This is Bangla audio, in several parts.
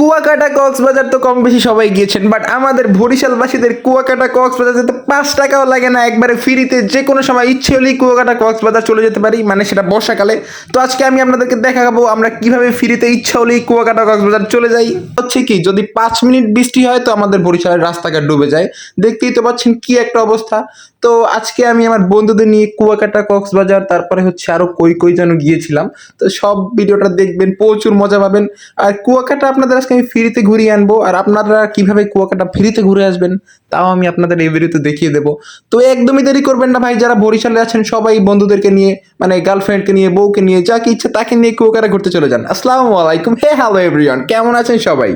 কুয়াকাটা কক্সবাজার তো কম বেশি সবাই গিয়েছেন বাট আমাদের বরিশালবাসীদের কুয়াকাটা কক্সবাজার যেতে পাঁচ টাকাও লাগে না, একবারে ফ্রিতে যে কোনো সময় ইচ্ছে হলেই কুয়াকাটা কক্সবাজার চলে যেতে পারি মানে সেটা বর্ষাকালে। তো আজকে আমি আপনাদেরকে দেখাবো আমরা কীভাবে ফ্রিতে ইচ্ছা হলেই কুয়াকাটা কক্সবাজার চলে যাই। হচ্ছে কি, যদি পাঁচ মিনিট বৃষ্টি হয় তো আমাদের বরিশালের রাস্তাঘাট ডুবে যায়। দেখতেই তো পাচ্ছেন কি একটা অবস্থা। তো আজকে আমি আমার বন্ধুদের নিয়ে কুয়াকাটা কক্সবাজার, তারপরে হচ্ছে আরও কই কই যেন গিয়েছিলাম। তো সব ভিডিওটা দেখবেন, প্রচুর মজা পাবেন। আর কুয়াকাটা আপনাদের আজকে আমি ফ্রিতে ঘুরিয়ে আনব। আর আপনারা কীভাবে কুয়াকাটা ফ্রিতে ঘুরে আসবেন, তাও আমি আপনাদের এই ভিডিওতে দেখিয়ে দেবো। তো একদমই দেরি করবেন না ভাই, যারা বরিশালে আছেন, সবাই বন্ধুদেরকে নিয়ে মানে গার্লফ্রেন্ডকে নিয়ে, বউকে নিয়ে যাকে ইচ্ছা তাকে নিয়ে কুয়াকাটা ঘুরতে চলে যান। আসসালামু আলাইকুম। হে হ্যালো এভরিওয়ান কেমন আছেন সবাই?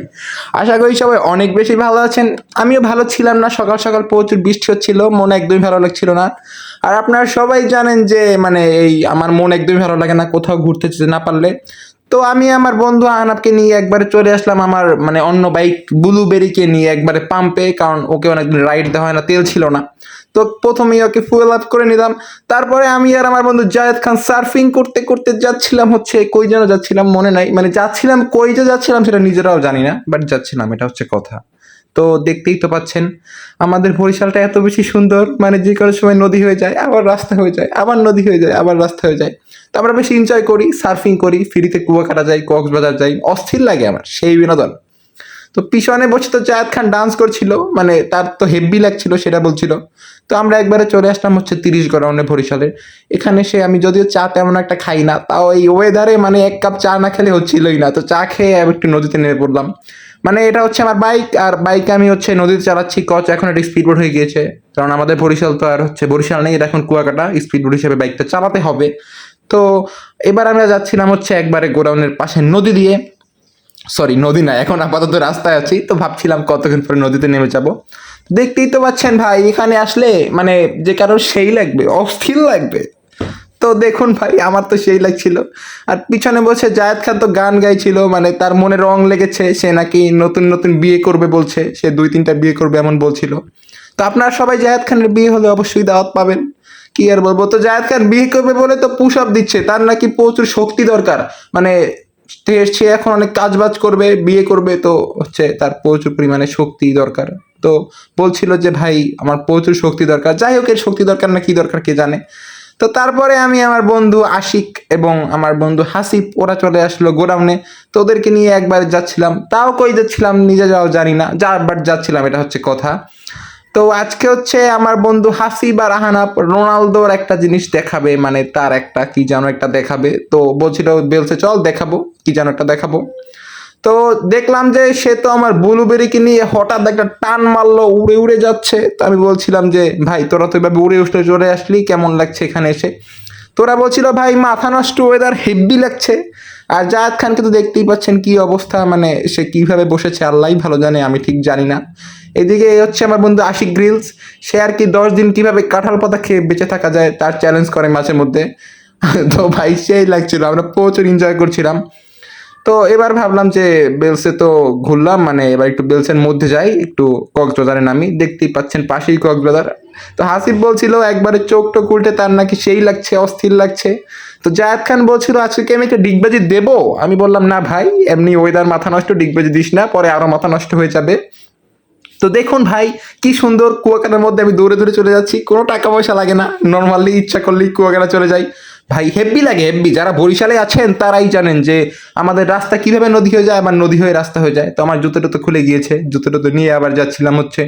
আশা করি সবাই অনেক বেশি ভালো আছেন। আমিও ভালো ছিলাম না, সকাল সকাল প্রচুর বৃষ্টি হচ্ছিল, মনে একদমই ভালো লাগছিল না। আর আপনারা সবাই জানেন যে মানে এই আমার মন একদমই ভালো লাগে না কোথাও ঘুরতে যেতে না পারলে। তো আমি আমার বন্ধু আহনাবকে নিয়ে একবারে চলে আসলাম আমার মানে অন্য বাইক ব্লুবেরিকে নিয়ে একবারে পাম্পে কারণ ওকে অনেকদিন রাইড দেওয়া হয় না, তেল ছিল না। তো প্রথমেই ওকে ফুয়েল আপ করে নিলাম। তারপরে আমি আর আমার বন্ধু জায়েদ খান সার্ফিং করতে করতে যাচ্ছিলাম হচ্ছে, কই যেন যাচ্ছিলাম মনে নাই। মানে যাচ্ছিলাম, কই যে যাচ্ছিলাম সেটা নিজেরাও জানি না বাট যাচ্ছিলাম, এটা হচ্ছে কথা। তো দেখতেই তো পাচ্ছেন, আমাদের বরিশালটা এত বেশি সুন্দর মানে যে কোনো সময় নদী হয়ে যায়, আবার রাস্তা হয়ে যায়, আবার নদী হয়ে যায়, আবার রাস্তা হয়ে যায়। তো আমরা বেশি এনজয় করি সার্ফিং করি, ফ্রিতে কুয়াকাটা যাই, কক্সবাজার যাই, অস্থির লাগে আমার সেই বিনোদন। তো পিছনে বসে তো জায়দ খান ডান্স করছিল মানে তার তো হেভি লাগছিল, সেটা বলছিল। তো আমরা একবারে চলে আসলাম হচ্ছে তিরিশ গরাউন্ডে বরিশালের। এখানে সে আমি যদিও চা তেমন একটা খাই না, তাও এই ওয়েদারে মানে এক কাপ চা না খেলে হচ্ছিলই না। তো চা খেয়ে একটু নদীতে নেমে পড়লাম। মানে এটা হচ্ছে আমার বাইক আর বাইক আমি হচ্ছে নদীতে চালাচ্ছি কচ এখন একটা স্পিড বোট হয়ে গিয়েছে। কারণ আমাদের বরিশাল তো আর হচ্ছে বরিশাল নেই, এটা এখন কুয়াকাটা স্পিড বোট হিসেবে বাইকটা চালাতে হবে। তো এবার আমরা যাচ্ছিলাম হচ্ছে একবারে গোডাউনের পাশে নদী দিয়ে। সরি নদী না, এখন আপাতত রাস্তায় আছি, তো ভাবছিলাম কতক্ষণ পরে নদীতে নেমে যাব। দেখতেই তো পাচ্ছেন ভাই, এখানে আসলে মানে যে কারোর সেই লাগবে, অস্থির লাগবে। তো দেখুন ভাই, আমার তো সেই লাগছিল। আর পিছনে বসে জায়েদ খান তো গান গাইছিল মানে তার মনে রং লেগেছে, সে নাকি নতুন নতুন বিয়ে করবে বলছে, সে দুই তিনটা বিয়ে করবে এমন বলছিল। তো আপনারা সবাই জায়েদ খানের বিয়ে হলে অবশ্যই দাওয়াত পাবেন। কি আর বলব, তো জায়েদ খান বিয়ে করবে বলে তো পুশ আপ দিচ্ছে, তার নাকি প্রচুর শক্তি দরকার। মানে সে- এখন অনেক কাজ বাজ করবে, বিয়ে করবে, তো হচ্ছে তার প্রচুর পরিমাণে শক্তি দরকার। তো বলছিল যে, ভাই, আমার প্রচুর শক্তি দরকার। যাই হোক, এর শক্তি দরকার না কি দরকার কে জানে। তো তারপরে আমি আমার বন্ধু আশিক এবং আমার বন্ধু হাসিফ, ওরা চলে আসলো গোডাউনে। তো ওদেরকে নিয়ে একবার যাচ্ছিলাম। তাও কই যাচ্ছিলাম নিজে যাও জানি না যা বাট যাচ্ছিলাম, এটা হচ্ছে কথা। তো আজকে হচ্ছে আমার বন্ধু হাসিব আর আহানাপ রোনালদোর একটা জিনিস দেখাবে মানে তার একটা কি যেন একটা দেখাবে। তো বলছিল, বলছে, চল দেখাবো, কি যেন একটা দেখাবো। তো দেখলাম যে সে তো আমার ব্লুবেরিকে নিয়ে হঠাৎ একটা টান মারলো, উড়ে উড়ে যাচ্ছে। তো আমি বলছিলাম যে, ভাই, তোরা তো এভাবে উড়ে উঠে চলে আসলি, কেমন লাগছে এখানে এসে? তোরা বলছিল, ভাই, মাথা নষ্ট ওয়েদার হেভি লাগছে। আর জাহাদ খানকে তো দেখতেই পাচ্ছেন কি অবস্থা মানে সে কীভাবে বসেছে আল্লাহই ভালো জানে, আমি ঠিক জানি না। এদিকে হচ্ছে আমার বন্ধু আশিক গ্রিলস, সে আর কি দশ দিন কীভাবে কাঁঠাল পাতা খেয়ে বেঁচে থাকা যায়, তার চ্যালেঞ্জ করে মাঝে মধ্যে তো ভাই, সেই লাগছিল, আমরা প্রচুর এনজয় করছিলাম। তো এবার ভাবলাম যে বেলসে তো ঘুরলাম মানে এবার একটু বেলসের মধ্যে যাই, একটু কক্সবাজারে নামি, দেখতেই পাচ্ছেন পাশেই কক্সবাজার। তো হাসিব বলছিল, একবারে চোখ টোক উল্টে তার নাকি সেই লাগছে, অস্থির লাগছে। তো জায়েদ খান বলছিল, আজকে আমি একটা ডিগবাজি দেবো? আমি বললাম, না ভাই, এমনি ওয়েদার মাথা নষ্ট, ডিগবাজি দিস না, পরে আরও মাথা নষ্ট হয়ে যাবে। তো দেখুন ভাই, কি সুন্দর কুয়াকাটার মধ্যে আমি দৌড়ে দৌড়ে চলে যাচ্ছি, কোনো টাকা পয়সা লাগে না নর্মালি ইচ্ছা করলেই কুয়াকাটা চলে যাই। ভাই হেব্বি লাগে হেব্বি যারা বরিশালে আছেন, তারাই জানেন যে আমাদের রাস্তা কীভাবে নদী হয়ে যায় আমার নদী হয়ে রাস্তা হয়ে যায়। তো আমার জুতোটা তো খুলে গিয়েছে, জুতোটা তো নিয়ে আবার যাচ্ছিলাম হচ্ছে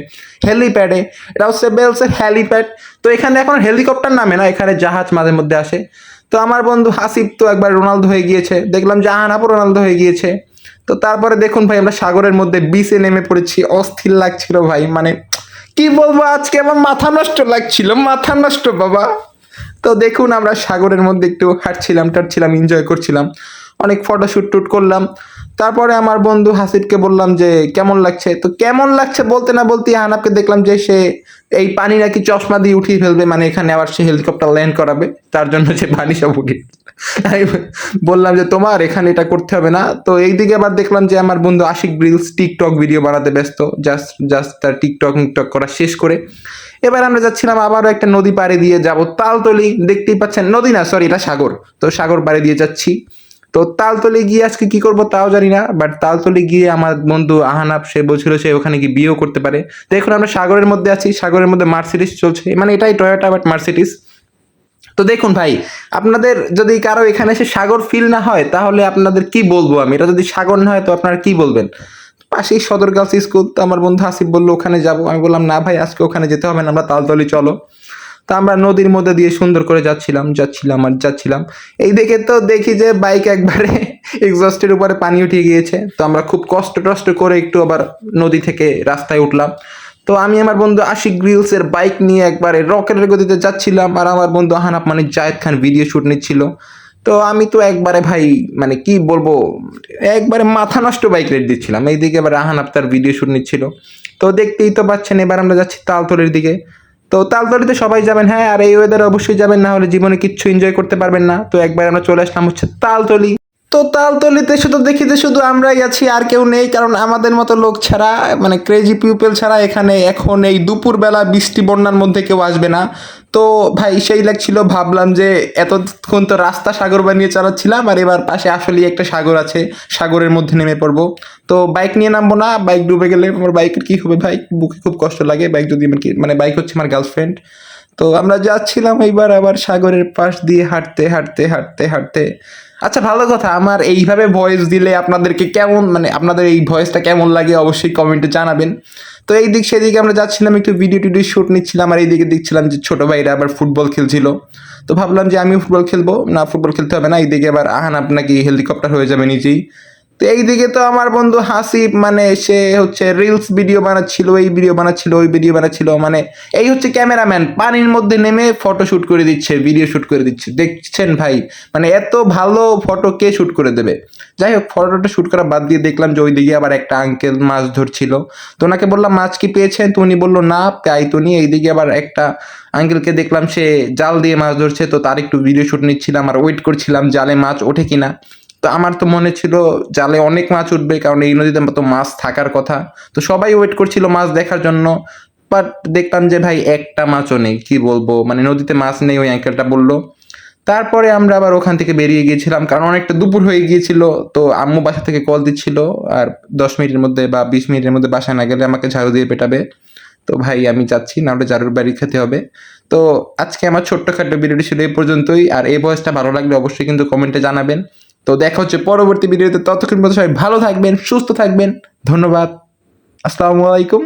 হেলিপ্যাডে। এটা হচ্ছে বেলসের হেলিপ্যাড। তো এখানে এখন হেলিকপ্টার নামে না, এখানে জাহাজ মাঝে মধ্যে আসে। তো আমার বন্ধু হাসিব তো একবার রোনালদো হয়ে গিয়েছে। দেখলাম জাহানাপও রোনালদো হয়ে গিয়েছে। তো তারপরে দেখুন ভাই, আমরা সাগরের মধ্যে বিচে নেমে পড়েছি। অস্থির লাগছিল ভাই মানে কি বলব, আজকে আমার মাথা নষ্ট লাগছিল, মাথা নষ্ট বাবা। তো দেখুন আমরা সাগরের মধ্যে একটু হাঁটছিলাম, টাটছিলাম এনজয় করছিলাম। অনেক ফটোশ্যুট টুট করলাম। তারপরে আমার বন্ধু হাসিবকে বললাম যে, কেমন লাগছে? তো কেমন লাগছে বলতে না বলতে হানাবকে দেখলাম যে, সে এই পানি নাকি চশমা দিয়ে উঠিয়ে ফেলবে মানে এখানে আবার সে হেলিকপ্টার ল্যান্ড করাবে। তার জন্য সে পানি সব উঠিয়ে আমি বললাম যে তোমার এখানে এটা করতে হবে না। তো এইদিকে আবার দেখলাম যে আমার বন্ধু আশিক ব্রিলস টিকটক ভিডিও বানাতে ব্যস্ত। জাস্ট জাস্ট তার টিকটক মিকটক করা শেষ করে। এবার আমরা যাচ্ছিলাম আবারও একটা নদী পাড়ে দিয়ে যাব তালতলি। দেখতেই পাচ্ছেন, নদী না সরি এটা সাগর। তো সাগর পাড়ে দিয়ে যাচ্ছি। তো তালতলি গিয়ে আজকে কি করব তাও জানি না বাট তালতলি গিয়ে আমার বন্ধু আহানাব, সে বলছিল সে ওখানে গিয়ে বিয়েও করতে পারে। তো এখন আমরা সাগরের মধ্যে আছি, সাগরের মধ্যে মার্সিডিস চলছে। মানে এটাই টয়োটা বাট মার্সিডিস তো দেখুন ভাই, আপনাদের যদি কারও এখানে এসে সাগর ফিল না হয়, তাহলে আপনাদের কি বলব আমি? এটা যদি সাগর না হয়, তো আপনারা কি বলবেন? পাশেই সদর গার্লস স্কুল তো আমার বন্ধু হাসিব বলল, ওখানে যাব। আমি বললাম, না ভাই, আজকে ওখানে যেতে হবে না, আমরা তালতলি চলো। তো আমরা নদীর মধ্যে দিয়ে সুন্দর করে যাচ্ছিলাম যাচ্ছিলাম আর যাচ্ছিলাম। এই দেখে তো দেখি যে বাইক একবারে এক্সস্টের উপরে পানি উঠে গিয়েছে। তো আমরা খুব কষ্ট টষ্ট করে একটু আবার নদী থেকে রাস্তায় উঠলাম। তো আমি আমার বন্ধু আশিক গ্রিলসের বাইক নিয়ে একবারে রকেটের গতিতে যাচ্ছিলাম আর আমার বন্ধু আহানাপ মানে জায়েদ খান ভিডিও শুট নিচ্ছিল। তো আমি তো একবারে ভাই মানে কি বলব, একবারে মাথা নষ্ট বাইক রেড দিচ্ছিলাম। এইদিকে এবার আহানাপ তার ভিডিও শুট নিচ্ছিল। তো দেখতেই তো পাচ্ছেন, এবার আমরা যাচ্ছি তালতলির দিকে। তো তালতলিতে সবাই যাবেন হ্যাঁ আর এই ওয়েদারে অবশ্যই যাবেন, না হলে জীবনে কিচ্ছু এনজয় করতে পারবেন না। তো একবার আমরা চলে আসলাম হচ্ছে তালতলি। তো তালতলিতে শুধু দেখিতে শুধু আমরাই আছি, আর কেউ নেই, কারণ আমাদের মতো লোক ছাড়া মানে ক্রেজি পিপল ছাড়া এখানে এখন এই দুপুরবেলা বৃষ্টি বন্যার মধ্যে কেউ আসবে না। তো ভাই, সেই লাগছিল, ভাবলাম যে এতক্ষণ তো রাস্তা সাগর বানিয়ে চালাচ্ছিলাম, আর এবার পাশে আসলেই একটা সাগর আছে, সাগরের মধ্যে নেমে পড়ব। তো বাইক নিয়ে নামবো না বাইক ডুবে গেলে আমার বাইকের কী হবে ভাই? বুকে খুব কষ্ট লাগে বাইক যদি মানে বাইক হচ্ছে আমার গার্লফ্রেন্ড তো আমরা যাচ্ছিলাম এইবার আবার সাগরের পাশ দিয়ে হাঁটতে হাঁটতে হাঁটতে হাঁটতে। আচ্ছা ভালো কথা। আমার এইভাবে ভয়েস দিলে আপনাদেরকে কেমন মানে আপনাদের এই ভয়েসটা কেমন লাগে অবশ্যই কমেন্টে জানাবেন। তো এই দিক সেদিকে আমরা যাচ্ছিলাম, একটু ভিডিও টিডিও শ্যুট নিচ্ছিলাম, আর এইদিকে দেখছিলাম যে ছোটো ভাইরা আবার ফুটবল খেলছিল। তো ভাবলাম যে আমি ফুটবল খেলব, না ফুটবল খেলতে হবে না, এইদিকে আবার আহান আপনাকে হেলিকপ্টার হয়ে যাবে নিজেই। তো এইদিকে তো আমার বন্ধু হাসিব মানে সে হচ্ছে রিলস ভিডিও বানাচ্ছিল, এই ভিডিও বানাচ্ছিল, ওই ভিডিও বানাচ্ছিল মানে এই হচ্ছে ক্যামেরাম্যান পানির মধ্যে নেমে ফটো শ্যুট করে দিচ্ছে ভিডিও শ্যুট করে দিচ্ছে। দেখছেন ভাই মানে এত ভালো ফটো কে শ্যুট করে দেবে? যাই হোক ফটোটা শ্যুট করা বাদ দিয়ে দেখলাম যে ওইদিকে আবার একটা আঙ্কেল মাছ ধরছিল। তো ওনাকে বললাম, মাছ কি পেয়েছেন? তো উনি বলল, না পাই তো নি এইদিকে আবার একটা আঙ্কেলকে দেখলাম, সে জাল দিয়ে মাছ ধরছে, তো তার একটু ভিডিও শ্যুট নিচ্ছিলাম, আর ওয়েট করছিলাম জালে মাছ ওঠে কিনা। তো আমার তো মনে ছিল জালে অনেক মাছ উঠবে, কারণ এই নদীতে তো মাছ থাকার কথা। তো সবাই ওয়েট করছিল মাছ দেখার জন্য বাট দেখলাম যে ভাই একটা মাছও নেই, কি বলব? মানে নদীতে মাছ নেই, ওই আঙ্কেলটা বলল। তারপরে আমরা আবার ওখান থেকে বেরিয়ে গিয়েছিলাম, কারণ অনেকটা দুপুর হয়ে গিয়েছিল, তো আম্মু বাসা থেকে কল দিচ্ছিল, আর দশ মিনিটের মধ্যে বা বিশ মিনিটের মধ্যে বাসায় না গেলে আমাকে ঝাড়ু দিয়ে পেটাবে। তো ভাই, আমি যাচ্ছি না হলে ঝাড়ুর বাড়ি খেতে হবে। তো আজকে আমার ছোট্টখাটো ভিডিওটি ছিল এই পর্যন্তই, আর এই বয়সটা ভালো লাগলে অবশ্যই কিন্তু কমেন্টে জানাবেন। তো দেখা হচ্ছে পরবর্তী ভিডিওতে। ততক্ষণ পর্যন্ত সবাই ভালো থাকবেন, সুস্থ থাকবেন। ধন্যবাদ। আসসালামু আলাইকুম।